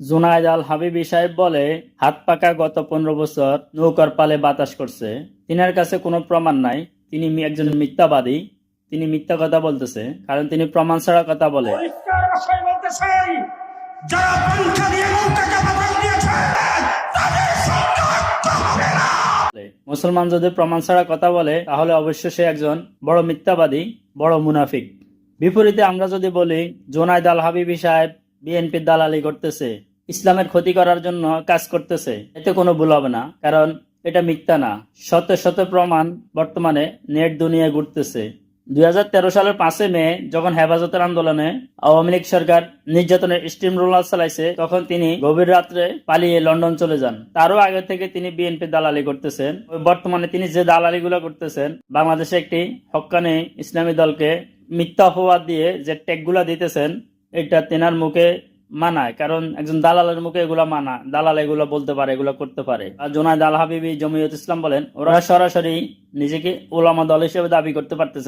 জুনায়দ আল হাবিবি সাহেব বলে হাত পাকা গত পনেরো বছর নৌকার পালে বাতাস করছে। তিনার কাছে কোনো প্রমাণ নাই। তিনি একজন মিথ্যাবাদী। তিনি মিথ্যা কথা বলতেছে কারণ তিনি প্রমাণ ছাড়া কথা বলে। মুসলমান যদি প্রমাণ ছাড়া কথা বলে তাহলে অবশ্য সে একজন বড় মিথ্যাবাদী বড় মুনাফিক। বিপরীতে আমরা যদি বলি জোনায়দ আল হাবিবি সাহেব বিএনপির দালালি করতেছে ইসলামের ক্ষতি করার জন্য কাজ করতেছে, এতে কোনো ভুল হবে না, কারণ এটা মিথ্যা না। শত শত প্রমাণ বর্তমানে নেট দুনিয়ায় ঘুরতেছে। দুই সালের পাঁচে মে যখন হেফাজতের আন্দোলনে আওয়ামী লীগ সরকার নির্যাতনের স্টিম রোলার চালাইছে, তখন তিনি গভীর রাত্রে পালিয়ে লন্ডন চলে যান। তারও আগে থেকে তিনি বিএনপি দালালি করতেছেন। বর্তমানে তিনি যে দালালি দালালিগুলো করতেছেন, বাংলাদেশে একটি হক্কানি ইসলামী দলকে মিথ্যা হওয়া দিয়ে যে ট্যাগগুলা দিতেছেন, এটা তেনার মুখে মানায়, কারণ একজন দালালের মুখে এগুলো মানা, দালাল এগুলো বলতে পারে, এগুলো করতে পারে। আর জোনায়দ আল হাবিবি, জমিয়ত ইসলাম বলেন, ওরা সরাসরি নিজেকে ওলামা দল হিসেবে দাবি করতে পারতেছে না।